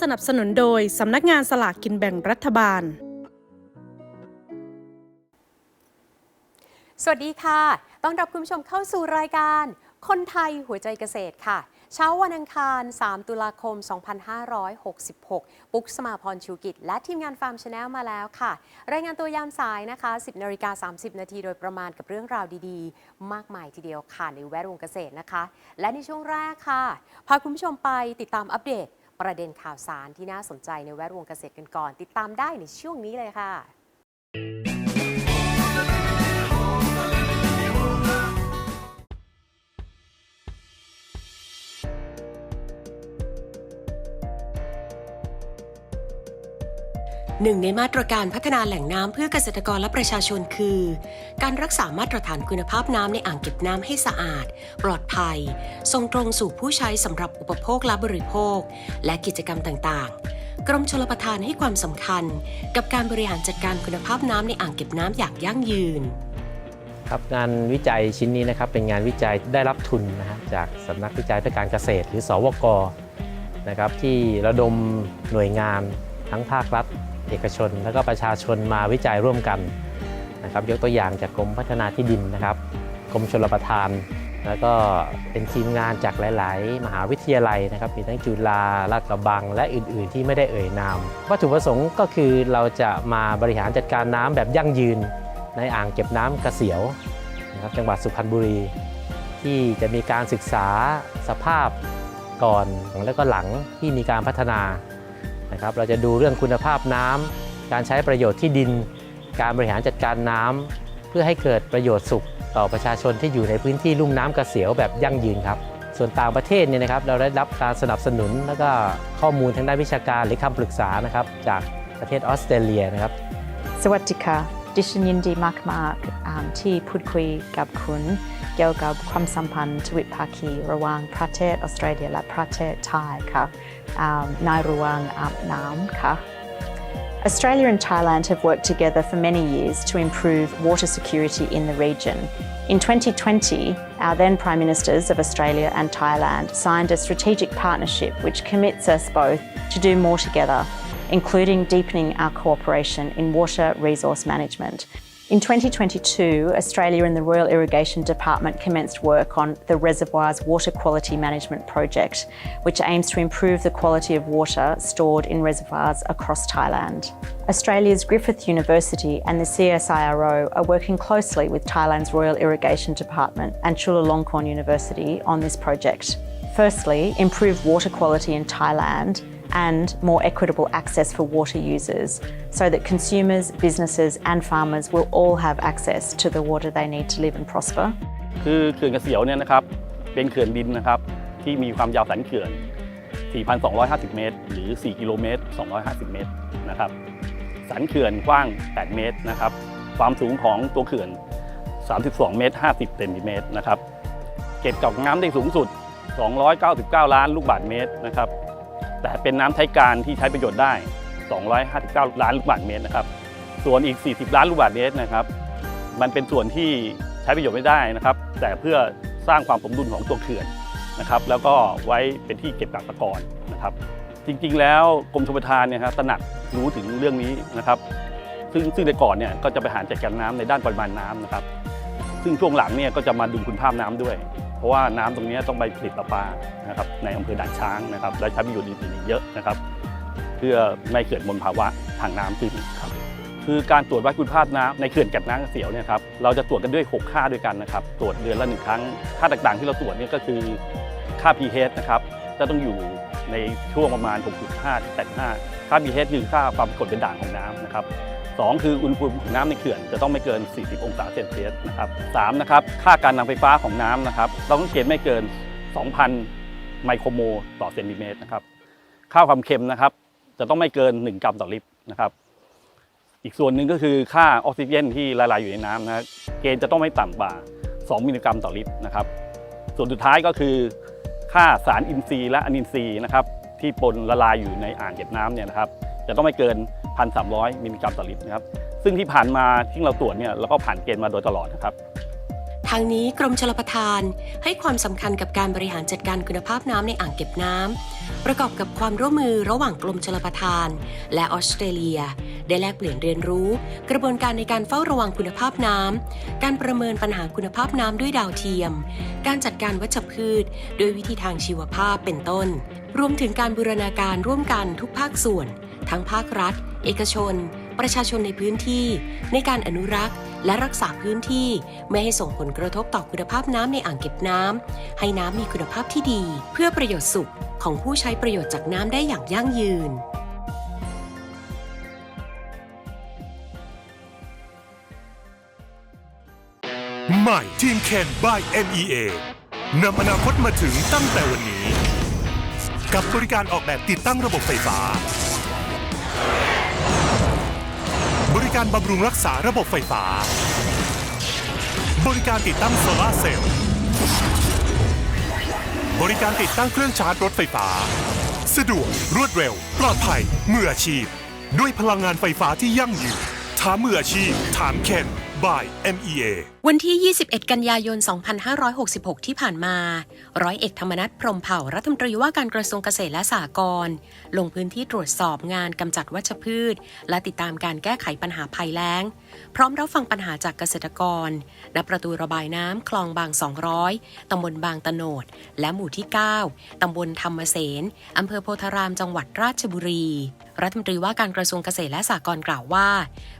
สนับสนุนโดย สำนักงานสลากกินแบ่งรัฐบาล สวัสดีค่ะ ต้อนรับคุณผู้ชมเข้าสู่รายการ คนไทยหัวใจเกษตรค่ะ เช้าวันอังคาร 3 ตุลาคม 2566 ปุ๊กสมาพรชูกิจ และทีมงานฟาร์มชาแนลมาแล้วค่ะ รายงานตัวยามสายนะคะ 10นาฬิกา30 นาทีโดยประมาณกับเรื่องราวดีๆ มากมายทีเดียวค่ะในแวดวงเกษตรนะคะ และในช่วงแรกค่ะ พาคุณผู้ชมไปติดตามอัปเดต ประเด็นข่าวสารที่น่าสนใจในแวดวงเกษตรกันก่อน ติดตามได้ในช่วงนี้เลยค่ะ หนึ่งในมาตรการพัฒนาแหล่งน้ำเพื่อเกษตรกรและประชาชนคือ การรักษามาตรฐานคุณภาพน้ำในอ่างเก็บน้ำให้สะอาด ปลอดภัย ส่งตรงสู่ผู้ใช้สำหรับอุปโภคและบริโภค และกิจกรรมต่างๆกรมชลประทานให้ความสำคัญ กับการบริหารจัดการคุณภาพน้ำในอ่างเก็บน้ำอย่างยั่งยืน ครับงานวิจัยชิ้นนี้นะครับเป็นงานวิจัยได้รับทุนนะฮะจากสำนักวิจัยเพื่อการเกษตร หรือสวกนะครับที่ระดมหน่วยงานทั้งภาครัฐ เอกชน แล้วก็ประชาชนมาวิจัยร่วมกันนะครับยกตัวอย่างจากกรมพัฒนาที่ดินนะครับกรมชลประทาน แล้วก็เป็นทีมงานจากหลาย ๆ มหาวิทยาลัยนะครับมีทั้งจุฬาลาดกระบัง และอื่น ๆ ที่ไม่ได้เอ่ยนาม วัตถุประสงค์ก็คือเราจะมาบริหารจัดการน้ำแบบยั่งยืน ในอ่างเก็บน้ำกระเสียวนะครับจังหวัดสุพรรณบุรี ที่จะมีการศึกษาสภาพก่อนแล้วก็หลังที่มีการพัฒนา นะครับเราจะดูเรื่องคุณภาพน้ำการใช้ประโยชน์ที่ดิน การบริหารจัดการน้ำเพื่อให้เกิดประโยชน์สุขต่อประชาชนที่อยู่ในพื้นที่ลุ่มน้ำกระเสียวแบบยั่งยืนครับส่วนต่างประเทศเนี่ยนะครับเราได้รับการสนับสนุนแล้วก็ข้อมูลทางด้านวิชาการหรือคำปรึกษานะครับจากประเทศออสเตรเลียนะครับ สวัสดีค่ะ ดิฉันยินดีมากๆที่พูดคุยกับคุณ เกี่ยวกับความสัมพันธ์ทวิภาคีระหว่างประเทศออสเตรเลียและประเทศไทยค่ะอ่าในระหว่างอาบน้ำค่ะ Australia and Thailand have worked together for many years to improve water security in the region. In 2020, our then Prime Ministers of Australia and Thailand signed a strategic partnership which commits us both to do more together, including deepening our cooperation in water resource management. In 2022, Australia and the Royal Irrigation Department commenced work on the Reservoirs Water Quality Management Project, which aims to improve the quality of water stored in reservoirs across Thailand. Australia's Griffith University and the CSIRO are working closely with Thailand's Royal Irrigation Department and Chulalongkorn University on this project. Firstly, improve water quality in Thailand and more equitable access for water users so that consumers, businesses, and farmers will all have access to the water they need to live and prosper. คือเขื่อนกระเสียวเนี่ยนะครับเป็นเขื่อนดินนะครับที่มีความยาวสันเขื่อน 4,250 เมตร หรือ 4 กิโลเมตร 250 เมตรนะครับสันเขื่อนกว้าง 8 เมตรนะครับความสูงของตัวเขื่อน 32 เมตร 50 เซนติเมตรนะครับเก็บกักน้ำได้สูงสุด 299 ล้านลูกบาศก์เมตรนะครับ แต่เป็นน้ำใช้การที่ใช้ประโยชน์ได้ 259 ล้านลูกบาศก์เมตรนะครับ ส่วนอีก 40 ล้านลูกบาศก์เมตรนะครับ มันเป็นส่วนที่ใช้ประโยชน์ไม่ได้นะครับ แต่เพื่อสร้างความสมดุลของตัวเขื่อนนะครับ แล้วก็ไว้เป็นที่เก็บกักตะกอนนะครับ จริงๆ แล้วกรมชลประทานเนี่ยครับตระหนักรู้ถึงเรื่องนี้นะครับ ซึ่งซึ่งในก่อนเนี่ยก็จะไปหารจัดการน้ำในด้านปริมาณน้ำนะครับ ซึ่งช่วงหลังเนี่ยก็จะมาดูคุณภาพน้ำด้วย เพราะว่าน้ำตรงนี้ต้องไปผลิตประปานะครับในอำเภอด่านช้างนะครับ และใช้ประโยชน์อื่นๆเยอะนะครับ เพื่อไม่เกิดมลภาวะทางน้ำขึ้นครับคือการตรวจวัดคุณภาพน้ำในเขื่อนกัดน้ำเสียวเนี่ยครับเราจะตรวจกันด้วย 6 ค่าด้วยกันนะครับ ตรวจเดือนละหนึ่งครั้ง ค่าต่างๆ ที่เราตรวจเนี่ยก็คือค่า pH นะครับจะต้องอยู่ในช่วงประมาณ 6.5-8.5 ค่า pH คือค่าความกดเป็นด่างของน้ำนะครับ สองคืออุณหภูมิของน้ำในเขื่อนจะต้องไม่เกิน 40 องศาเซนเซียสนะครับสามนะครับค่าการนำไฟฟ้าของน้ำนะครับเราต้องเกณฑ์ไม่เกิน 2,000 ไมโครโมลต่อเซนติเมตรนะครับค่าความเค็มนะครับจะต้องไม่เกิน 1 กรัมต่อลิตรนะครับ อีกส่วนหนึ่งก็คือค่าออกซิเจนที่ละลายอยู่ในน้ำนะเกณฑ์จะต้องไม่ต่ำกว่า 2 มิลลิกรัมต่อลิตรนะครับ ส่วนสุดท้ายก็คือ ค่าสารอินทรีย์และอนินทรีย์นะครับที่ปนละลายอยู่ในอ่างเก็บน้ำเนี่ยนะครับ จะต้องไม่เกิน 1,300 มิลลิกรัมต่อลิตรนะครับ ซึ่งที่ผ่านมาที่เราตรวจเนี่ยเราก็ผ่านเกณฑ์มาโดยตลอดนะครับ ทางนี้กรมชลประทานให้ความสำคัญกับการบริหารจัดการคุณภาพน้ำในอ่างเก็บน้ำประกอบกับความร่วมมือระหว่างกรมชลประทาน และออสเตรเลีย ได้แลกเปลี่ยนเรียนรู้ กระบวนการในการเฝ้าระวังคุณภาพน้ำการประเมินปัญหาคุณภาพน้ำด้วยดาวเทียม การจัดการวัชพืชโดยวิธีทางชีวภาพเป็นต้น รวมถึงการบูรณาการร่วมกันทุกภาคส่วน ทั้งภาครัฐ เอกชน ประชาชนในพื้นที่ ในการอนุรักษ์และรักษาพื้นที่ไม่ให้ส่งผลกระทบต่อคุณภาพน้ำในอ่างเก็บน้ำให้น้ำมีคุณภาพที่ดี เพื่อประโยชน์สุขของผู้ใช้ประโยชน์จากน้ำได้อย่างยั่งยืนใหม่ทีมเคน by MEA นำอนาคตมาถึงตั้งแต่วันนี้ กับบริการออกแบบติดตั้งระบบไฟฟ้า การบำรุงรักษาระบบไฟฟ้า บริการติดตั้งโซลาเซลล์ บริการติดตั้งเครื่องชาร์จรถไฟฟ้า สะดวก รวดเร็ว ปลอดภัย มืออาชีพ ด้วยพลังงานไฟฟ้าที่ยั่งยืนถามมืออาชีพ ถามเคน by MEA วันที่ 21 กันยายน 2566 ที่ผ่านมา ร้อยเอกธรรมนัฐพรมเผ่ารัฐมนตรีว่าการกระทรวงเกษตรและสหกรณ์ลงพื้นที่ตรวจสอบงานกำจัดวัชพืช และติดตามการแก้ไขปัญหาภัยแล้ง พร้อมรับฟังปัญหาจากเกษตรกร ณ ประตูระบายน้ำคลองบาง 200 ตำบลบางตะโนด และหมู่ที่ 9 ตำบลธรรมเสนอำเภอโพธารามจังหวัดราชบุรีรัฐมนตรีว่าการกระทรวงเกษตรและสหกรณ์กล่าวว่า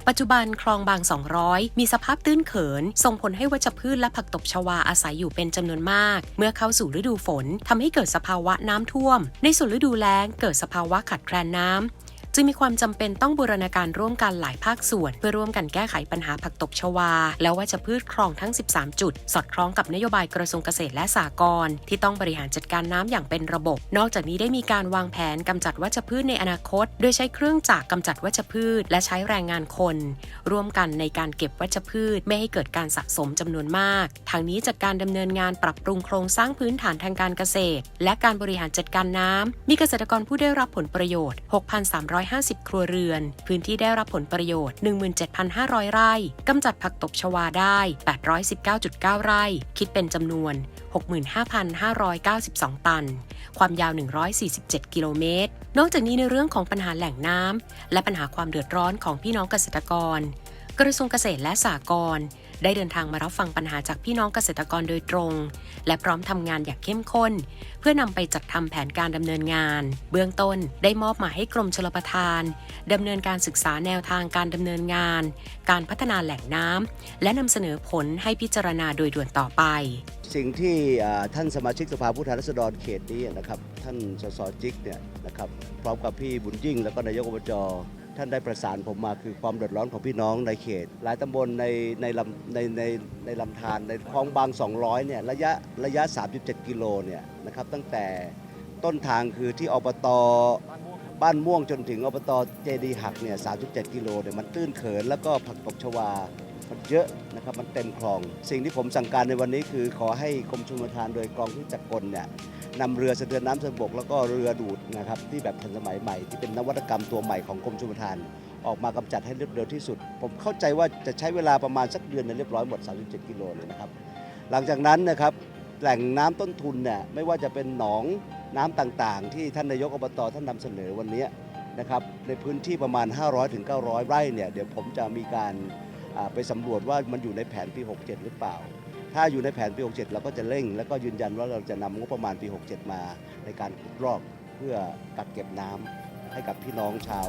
ปัจจุบันคลองบาง 200 มีสภาพตื้นเขินส่งผลให้วัชพืชและผักตบชวาอาศัยอยู่เป็นจำนวนมาก เมื่อเข้าสู่ฤดูฝนทำให้เกิดสภาวะน้ำท่วม ในส่วนฤดูแล้งเกิดสภาวะขาดแคลนน้ำ จึงมีความจำเป็นต้องบูรณาการร่วมกันหลายภาคส่วน เพื่อร่วมกันแก้ไขปัญหาผักตบชวา และวัชพืชคลองทั้ง 13 จุด สอดคล้องกับนโยบายกระทรวงเกษตรและสหกรณ์ที่ต้องบริหารจัดการน้ำอย่างเป็นระบบ นอกจากนี้ได้มีการวางแผนกำจัดวัชพืชในอนาคต โดยใช้เครื่องจักรกำจัดวัชพืช และใช้แรงงานคน ร่วมกันในการเก็บวัชพืช ไม่ให้เกิดการสะสมจำนวนมาก ทางนี้จากการดำเนินงานปรับปรุงโครงสร้างพื้นฐานทางการเกษตร และการบริหารจัดการน้ำมีเกษตรกรผู้ได้รับผลประโยชน์ 6,300 6,350 ครัวเรือน พื้นที่ได้รับผลประโยชน์ 17,500 ไร่กำจัดผักตบชวาได้ 819.9 ไร่ คิดเป็นจำนวน 65,592 ตัน ความยาว 147 กิโลเมตร นอกจากนี้ในเรื่องของปัญหาแหล่งน้ำและปัญหาความเดือดร้อนของพี่น้องเกษตรกร กระทรวงเกษตรและสหกรณ์ ได้เดินทางมารับฟังปัญหาจากพี่น้องเกษตรกรโดยตรง และพร้อมทำงานอย่างเข้มข้น เพื่อนำไปจัดทำแผนการดำเนินงาน เบื้องต้นได้มอบหมายให้กรมชลประทานดำเนินการศึกษาแนวทางการดำเนินงาน การพัฒนาแหล่งน้ำและนำเสนอผลให้พิจารณาโดยด่วนต่อไป สิ่งที่ท่านสมาชิกสภาผู้แทนราษฎรเขตนี้นะครับ ท่านสสจิกเนี่ยนะครับพร้อมกับพี่บุญยิ่ง แล้วก็นายกอบจท่านได้ประสานผมมาคือความเดือดร้อนของพี่น้องในเขต หลายตำบลในในลำในในในลำธารในคลองบาง 200เนี่ยระยะระยะ 37 กิโลเนี่ยนะครับตั้งแต่ต้นทางคือที่อบตบ้านม่วงจนถึงอบตเจดีหักเนี่ย37 กิโลเนี่ยมันตื้นเขิน แล้วก็ผักตบชวา มันเยอะนะครับมันเต็มคลอง สิ่งที่ผมสั่งการในวันนี้คือขอให้กรมชลประทานโดยกองทุนจักรกลเนี่ยนำเรือสะเทือนน้ำสะบกแล้วก็เรือดูดนะครับที่แบบทันสมัยใหม่ที่เป็นนวัตกรรมตัวใหม่ของกรมชลประทาน ออกมากำจัดให้เรียบเร็วที่สุด ผมเข้าใจว่าจะใช้เวลาประมาณสักเดือนเนี่ยเรียบร้อยหมด 37 กิโลเลยนะครับ หลังจากนั้นนะครับแหล่งน้ำต้นทุนเนี่ยไม่ว่าจะเป็นหนองน้ำต่างๆ ที่ท่านนายกอบตท่านนำเสนอวันนี้นะครับในพื้นที่ประมาณ 500-900ถึงไร่เนี่ยเดี๋ยวผมจะมีการไปสำรวจว่ามันอยู่ในแผนปี 67 หรือเปล่า ถ้าอยู่ในแผนปี 67 เราก็จะเร่ง แล้วก็ยืนยันว่าเราจะนำงบประมาณปี 67 มาในการขุดลอกเพื่อกักเก็บน้ำให้กับพี่น้องชาว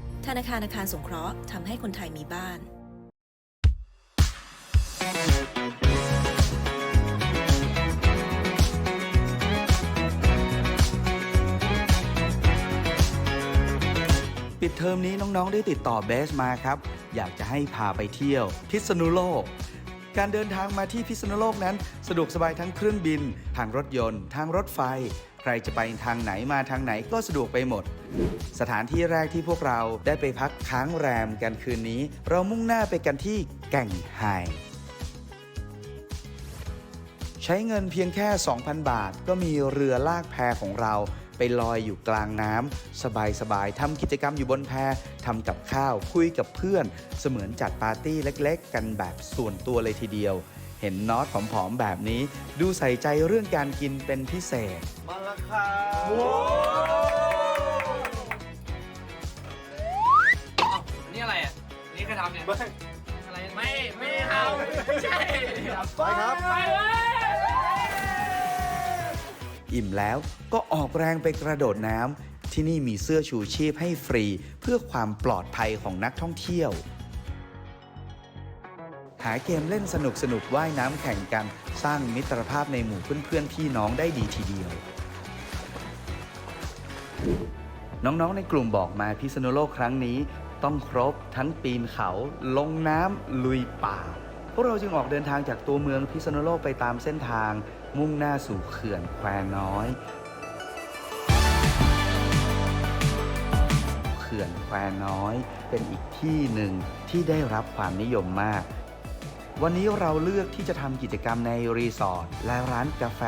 ธนาคารอาคารสงเคราะห์ทำให้คนไทยมีบ้านปิดเทอมนี้น้อง ๆ ได้ติดต่อเบสมาครับ อยากจะให้พาไปเที่ยว พิษณุโลก การเดินทางมาที่พิษณุโลกนั้น สะดวกสบายทั้งเครื่องบิน ทางรถยนต์ ทางรถไฟ ใครจะไปทางไหนมาทางไหนก็สะดวกไปหมด สถานที่แรกที่พวกเราได้ไปพักค้างแรมกันคืนนี้ เรามุ่งหน้าไปกันที่แก่งไฮใช้เงินเพียงแค่ 2,000 บาท ก็มีเรือลากแพของเราไปลอยอยู่กลางน้ำสบายๆทำกิจกรรมอยู่บนแพทำกับข้าวคุยกับเพื่อน เสมือนจัดปาร์ตี้เล็ก ๆ กันแบบส่วนตัวเลยทีเดียว เห็นน็อตผอมๆแบบนี้ ดูใส่ใจเรื่องการกินเป็นพิเศษ มาแล้วครับนี่อะไรอะ นี่ใครทำเนี่ยอะไร ไม่ ไม่ได้ทำไม่ใช่ไปครับ ไปเลยอิ่มแล้วก็ออกแรงไปกระโดดน้ำที่นี่มีเสื้อชูชีพให้ฟรี เพื่อความปลอดภัยของนักท่องเที่ยว หาเกมเล่นสนุกสนุกว่ายน้ำแข่งกัน สร้างมิตรภาพในหมู่เพื่อนๆพี่น้องได้ดีทีเดียว น้องๆ ในกลุ่มบอกมาพิษณุโลกครั้งนี้ ต้องครบทั้งปีนเขา ลงน้ำลุยป่า พวกเราจึงออกเดินทางจากตัวเมืองพิษณุโลกไปตามเส้นทาง มุ่งหน้าสู่เขื่อนแควน้อยเขื่อนแควน้อย เป็นอีกที่หนึ่งที่ได้รับความนิยมมาก วันนี้เราเลือกที่จะทำกิจกรรมในรีสอร์ทและร้านกาแฟ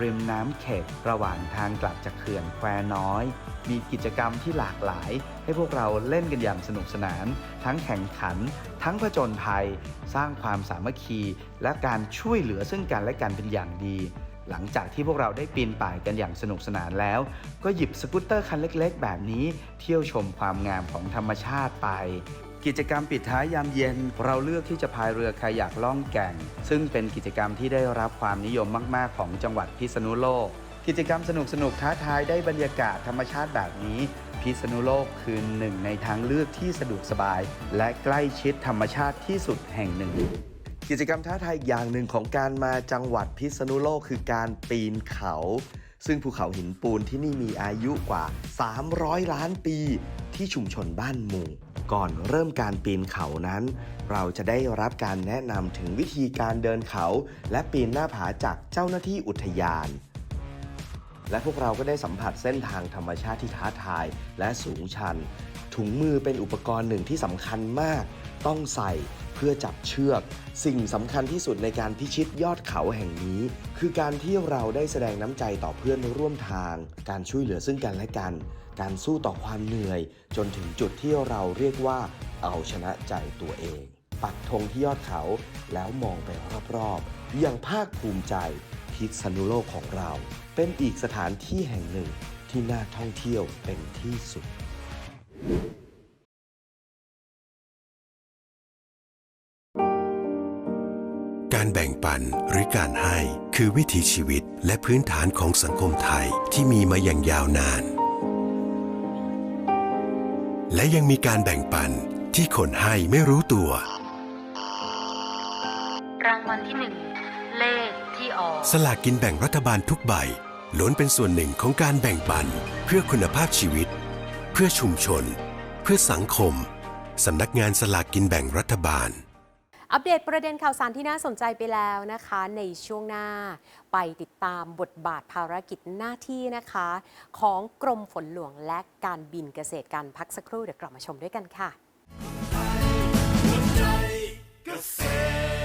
ริมน้ำเข็ดระหว่างทางกลับจากเขื่อนแควน้อย มีกิจกรรมที่หลากหลาย ให้พวกเราเล่นกันอย่างสนุกสนาน ทั้งแข่งขัน ทั้งผจญภัย สร้างความสามัคคี และการช่วยเหลือซึ่งกันและกันเป็นอย่างดี หลังจากที่พวกเราได้ปีนป่ายกันอย่างสนุกสนานแล้ว ก็หยิบสกูตเตอร์คันเล็ก ๆ แบบนี้ เที่ยวชมความงามของธรรมชาติไป กิจกรรมปิดท้ายยามเย็น เราเลือกที่จะพายเรือคายักล่องแก่ง ซึ่งเป็นกิจกรรมที่ได้รับความนิยมมากๆ ของจังหวัดพิษณุโลก กิจกรรมสนุกๆท้าทายได้บรรยากาศธรรมชาติแบบนี้ พิษณุโลกคือหนึ่งในทางเลือกที่สะดวกสบาย และใกล้ชิดธรรมชาติที่สุดแห่งหนึ่งกิจกรรมท้าทายอีกอย่างหนึ่งของการมาจังหวัดพิษณุโลกคือการปีนเขา ซึ่งภูเขาหินปูนที่นี่มีอายุกว่า 300 ล้านปีที่ชุมชนบ้านหมู่ ก่อนเริ่มการปีนเขานั้น เราจะได้รับการแนะนำถึงวิธีการเดินเขา และปีนหน้าผาจากเจ้าหน้าที่อุทยาน และพวกเราก็ได้สัมผัสเส้นทางธรรมชาติที่ท้าทายและสูงชัน ถุงมือเป็นอุปกรณ์หนึ่งที่สำคัญมาก ต้องใส่เพื่อจับเชือก สิ่งสำคัญที่สุดในการพิชิตยอดเขาแห่งนี้ คือการที่เราได้แสดงน้ำใจต่อเพื่อนร่วมทาง การช่วยเหลือซึ่งกันและกัน การสู้ต่อความเหนื่อย จนถึงจุดที่เราเรียกว่า เอาชนะใจตัวเอง ปักธงที่ยอดเขาแล้วมองไปรอบๆอย่างภาคภูมิใจพิษณุโลกของเรา เป็นอีกสถานที่แห่งหนึ่งที่น่าท่องเที่ยวเป็นที่สุดการแบ่งปันหรือการให้คือวิถีชีวิตและพื้นฐานของสังคมไทยที่มีมาอย่างยาวนาน และยังมีการแบ่งปันที่คนให้ไม่รู้ตัว รางวัลที่หนึ่งเลขที่ออก สลากกินแบ่งรัฐบาลทุกใบล้วนเป็นส่วนหนึ่งของการแบ่งปันเพื่อคุณภาพชีวิต เพื่อชุมชน เพื่อสังคม สำนักงานสลากกินแบ่งรัฐบาล อัปเดตประเด็นข่าวสารที่น่าสนใจไปแล้วนะคะ ในช่วงหน้าไปติดตามบทบาทภารกิจหน้าที่นะคะ ของกรมฝนหลวงและการบินเกษตรการพักสักครู่เดี๋ยวกลับมาชมด้วยกันค่ะ เกษตร